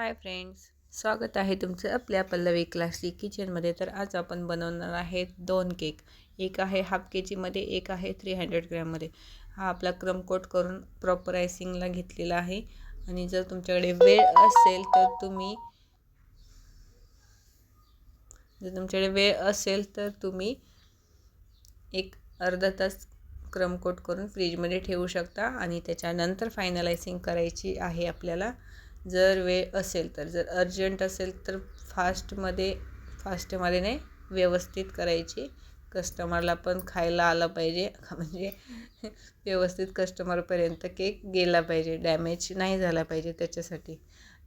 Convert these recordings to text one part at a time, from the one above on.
Hi friends स्वागत आहे तुमचं आपल्या पल्लवी क्लासिक किचनमध्ये. तर आज आपण बनवणार आहे दोन केक. एक आहे हाफ के जीमध्ये एक आहे थ्री हंड्रेड ग्रॅममध्ये. हा आपला क्रमकोट करून प्रॉपर आयसिंगला घेतलेला आहे. आणि जर तुमच्याकडे वेळ असेल तर तुम्ही जर तुमच्याकडे वेळ असेल तर तुम्ही एक अर्धा तास क्रमकोट करून फ्रीजमध्ये ठेवू शकता. आणि त्याच्यानंतर फायनलायसिंग करायची आहे आपल्याला. जर वेळ असेल तर जर अर्जंट असेल तर फास्टमध्ये फास्टमध्ये नाही व्यवस्थित करायची. कस्टमरला पण खायला आला पाहिजे. म्हणजे व्यवस्थित कस्टमरपर्यंत केक गेला पाहिजे. डॅमेज नाही झाला पाहिजे त्याच्यासाठी.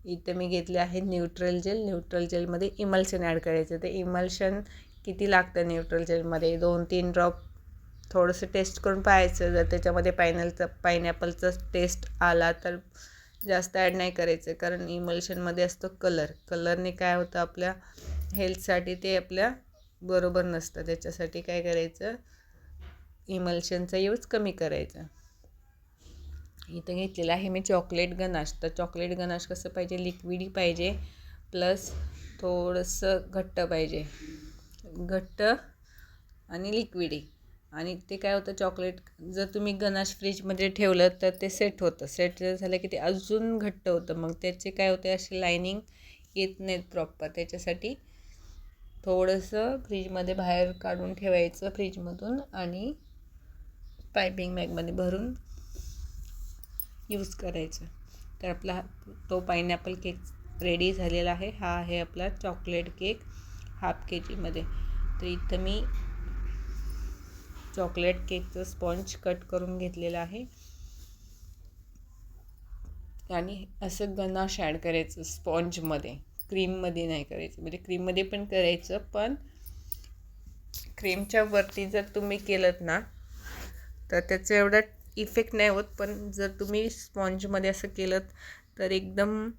इथं मी घेतले आहे न्यूट्रल जेल. न्यूट्रल जेलमध्ये इमल्शन ॲड करायचं. ते इमल्शन किती लागतं न्यूट्रल जेलमध्ये? दोन तीन ड्रॉप थोडंसं टेस्ट करून पाहायचं. जर त्याच्यामध्ये पायनलचं पायनॅपलचं टेस्ट आला तर जास्त ॲड नाही करायचं कारण इमल्शनमध्ये असतो कलर कलरने काय होतं आपल्या हेल्थसाठी ते आपल्या बरोबर नसतं. त्याच्यासाठी काय करायचं? इमल्शनचा यूज कमी करायचा. इथं घेतलेलं आहे मी चॉकलेट गनाश. तर चॉकलेट गनाश कसं पाहिजे? लिक्विडी पाहिजे. प्लस थोडंसं घट्ट पाहिजे. घट्ट आणि लिक्विडी आणि ते काय होतं चॉकलेट जर तुम्ही गनाश फ्रीजमध्ये ठेवलं तर ते सेट होतं. सेट झालं की ते अजून घट्ट होतं. मग त्याचे काय होते असे लायनिंग येत नाहीत प्रॉपर त्याच्यासाठी थोडंसं फ्रीजमध्ये बाहेर काढून ठेवायचं फ्रीजमधून आणि पायपिंग बॅगमध्ये भरून यूज करायचं. तर आपला तो पायनॅपल केक रेडी झालेला आहे. हा आहे आपला चॉकलेट केक हाफ के जीमध्ये तर इथं मी चॉकलेट केकचं स्पॉन्ज कट करून घेतलेलं आहे. आणि असं गनाश ॲड करायचं स्पॉन्जमध्ये क्रीममध्ये नाही करायचं. म्हणजे क्रीममध्ये पण करायचं पण क्रीमच्या वरती जर तुम्ही केलं ना तर त्याचं एवढा इफेक्ट नाही होत पण जर तुम्ही स्पॉन्जमध्ये असं केलं तर एकदम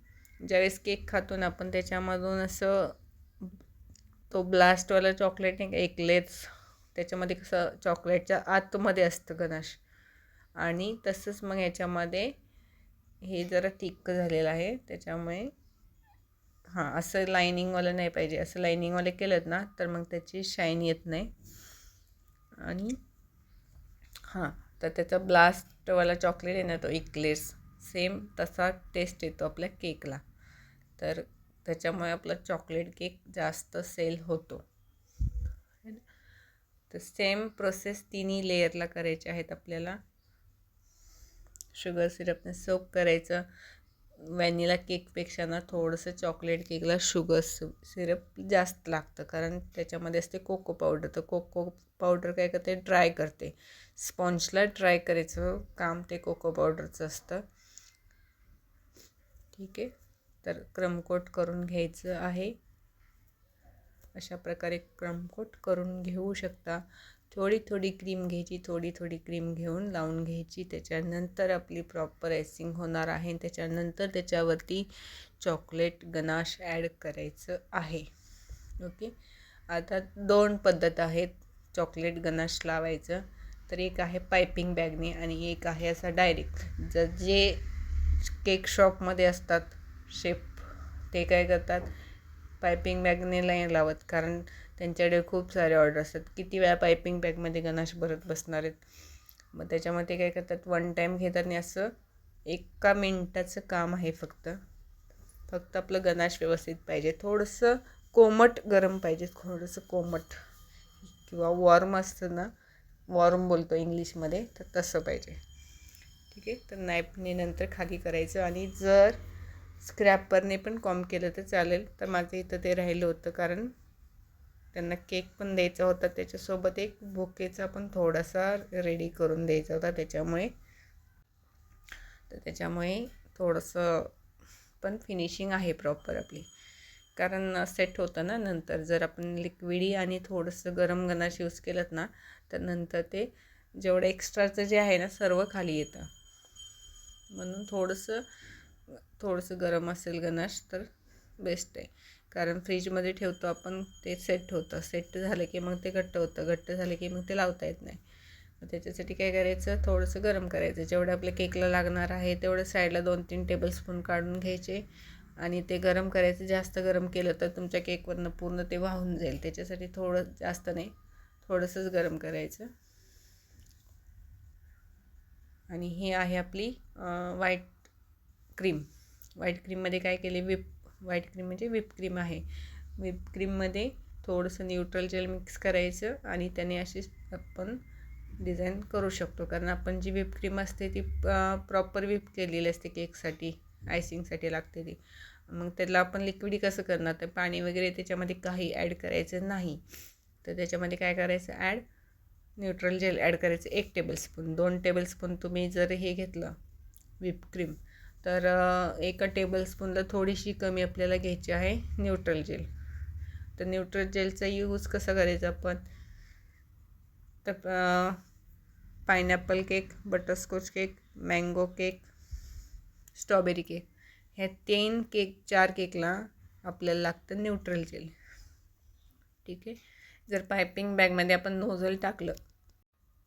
ज्यावेळेस केक खातो ना आपण त्याच्यामधून असं तो ब्लास्टवाला चॉकलेट नाही का एकलेच त्याच्यामध्ये कसं चॉकलेटच्या आतमध्ये असतं गनाश आणि तसंच मग याच्यामध्ये हे जरा तिक्क झालेलं आहे. त्याच्यामुळे हां असं लायनिंगवालं नाही पाहिजे. असं लायनिंगवाले केलं ना तर मग त्याची शाईन येत नाही. आणि हां तर त्याचा ब्लास्टवाला चॉकलेट आहे ना तो इक्लेस सेम तसा टेस्ट येतो आपल्या केकला तर त्याच्यामुळे आपला चॉकलेट केक जास्त सेल होतो. तर सेम प्रोसेस तिन्ही लेअरला करायचे आहेत आपल्याला. शुगर सिरपने सोप करायचं. व्हॅनिला केकपेक्षा ना थोडंसं चॉकलेट केकला शुगर सिरप जास्त लागतं. कारण त्याच्यामध्ये असते कोको पावडर तर कोको पावडर काय करते? ड्राय करते. स्पॉन्जला ड्राय करायचं काम ते कोको पावडरचं असतं. ठीक आहे. तर क्रमकोट करून घ्यायचं आहे. अशा प्रकारे क्रमकोट करून घेऊ शकता. थोडी थोडी क्रीम घ्यायची थोडी थोडी क्रीम घेऊन लावून घ्यायची. त्याच्यानंतर आपली प्रॉपर एसिंग होणार आहे. त्याच्यानंतर त्याच्यावरती चॉकलेट गनाश ॲड करायचं आहे. ओके आता दोन पद्धत आहेत चॉकलेट गनाश लावायचं. तर एक आहे पायपिंग बॅगने आणि एक आहे असा डायरेक्ट जर जे केक शॉपमध्ये असतात शेप ते काय करतात? पायपिंग बॅगने नाही लावत. कारण त्यांच्याकडे खूप सारे ऑर्डर असतात. किती वेळा पायपिंग बॅगमध्ये गणाश भरत बसणार आहेत? मग त्याच्यामध्ये काय करतात? वन टाईम घेतात आणि असं एका मिनटाचं काम आहे फक्त. फक्त आपलं गणाश व्यवस्थित पाहिजे. थोडंसं कोमट गरम पाहिजे. थोडंसं कोमट. किंवा वॉर्म असतं ना वॉर्म बोलतो इंग्लिशमध्ये तर तसं पाहिजे. ठीक आहे? तर नाईपने नंतर खाली करायचं. आणि जर स्क्रॅपरने पण कॉम केलं तर चालेल. तर माझं इथं ते राहिलं होतं कारण त्यांना केक पण द्यायचा होता. त्याच्यासोबत एक बुकेचा पण थोडासा रेडी करून द्यायचा होता त्याच्यामुळे. तर त्याच्यामुळे थोडंसं पण फिनिशिंग आहे प्रॉपर आपली. कारण सेट होतं ना नंतर. जर आपण लिक्विडी आणि थोडंसं गरम गनाश यूज केलं ना तर नंतर ते जेवढं एक्स्ट्राचं जे आहे ना सर्व खाली येतं. म्हणून थोडंसं थोडंसं गरम असेल गनाश तर बेस्ट आहे. कारण फ्रीजमध्ये ठेवतो आपण ते सेट होतं. सेट झालं की मग ते घट्ट होतं. घट्ट झालं की मग ते लावता येत नाही. मग त्याच्यासाठी काय करायचं? थोडंसं गरम करायचं. जेवढं आपल्या केकला लागणार आहे तेवढं साईडला दोन तीन टेबलस्पून काढून घ्यायचे. आणि ते गरम करायचं जास्त गरम केलं तर तुमच्या केकवरनं पूर्ण ते वाहून जाईल. त्याच्यासाठी थोडं जास्त नाही. थोडंसंच गरम करायचं. आणि ही आहे आपली व्हाईट क्रीम व्हाईट क्रीममध्ये काय केले? विप व्हाईट क्रीम म्हणजे विप क्रीम आहे. विप क्रीममध्ये थोडंसं न्यूट्रल जेल मिक्स करायचं आणि त्याने अशी आपण डिझाईन करू शकतो. कारण आपण जी व्हिप क्रीम असते ती प्रॉपर व्हिप केलेली असते केकसाठी आयसिंगसाठी लागते ती. मग त्याला आपण लिक्विड कसं करणार? तर पाणी वगैरे त्याच्यामध्ये काही ॲड करायचं नाही. तर त्याच्यामध्ये काय करायचं? ॲड न्यूट्रल जेल ॲड करायचं. एक टेबलस्पून दोन टेबलस्पून तुम्ही जर हे घेतलं व्हिप क्रीम तर एका टेबलस्पूनला थोडीशी कमी आपल्याला घ्यायची आहे न्यूट्रल जेल तर न्यूट्रल जेलचा यूज कसा करायचा आपण? तर pineapple cake butterscotch cake mango cake strawberry cake ह्या तीन केक चार केकला आपल्याला लागतं न्यूट्रल जेल ठीक आहे? जर पायपिंग बॅगमध्ये आपण नोझल टाकलं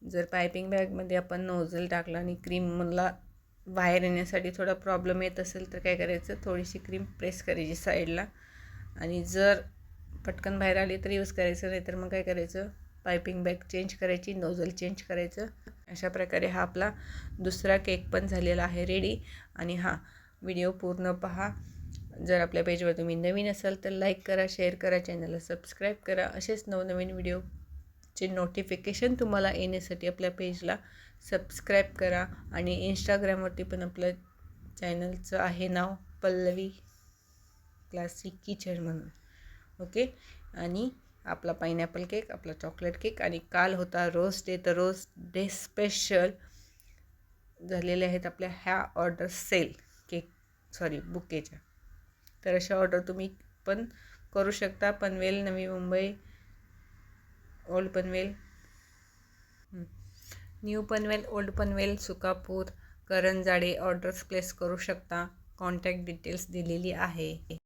जर पायपिंग बॅगमध्ये आपण नोझल टाकलं आणि क्रीमला बाहेर येण्यासाठी थोडा प्रॉब्लेम येत असेल तर काय करायचं? थोडीशी क्रीम प्रेस करायची साईडला आणि जर पटकन बाहेर आली तर यूज करायचं नाही तर मग काय करायचं? पायपिंग बॅग चेंज करायची नोझल चेंज करायचं. अशा प्रकारे हा आपला दुसरा केक पण झालेला आहे रेडी आणि हा व्हिडिओ पूर्ण पहा. जर आपल्या पेजवर तुम्ही नवीन असाल तर लाईक करा शेअर करा चॅनलला सबस्क्राईब करा. असेच नवनवीन व्हिडिओ चे नोटिफिकेशन तुम्हाला येण्यासाठी आपल्या पेजला सबस्क्राईब करा. आणि इंस्टाग्रामवरती पण आपलं चॅनलचं आहे नाव पल्लवी क्लासिक किचन म्हणून. ओके आणि आपला पायनॅपल केक आपला चॉकलेट केक आणि काल होता रोज डे तर रोज डे स्पेशल झालेले आहेत आपल्या ह्या ऑर्डर सेल केक सॉरी बुकेच्या. तर अशा ऑर्डर तुम्ही पण करू शकता. Panvel Navi Mumbai Old Panvel. New Panvel Old Panvel Sukapur Karanjade orders place करू शकता. कॉन्टॅक्ट डिटेल्स दिलेली आहे.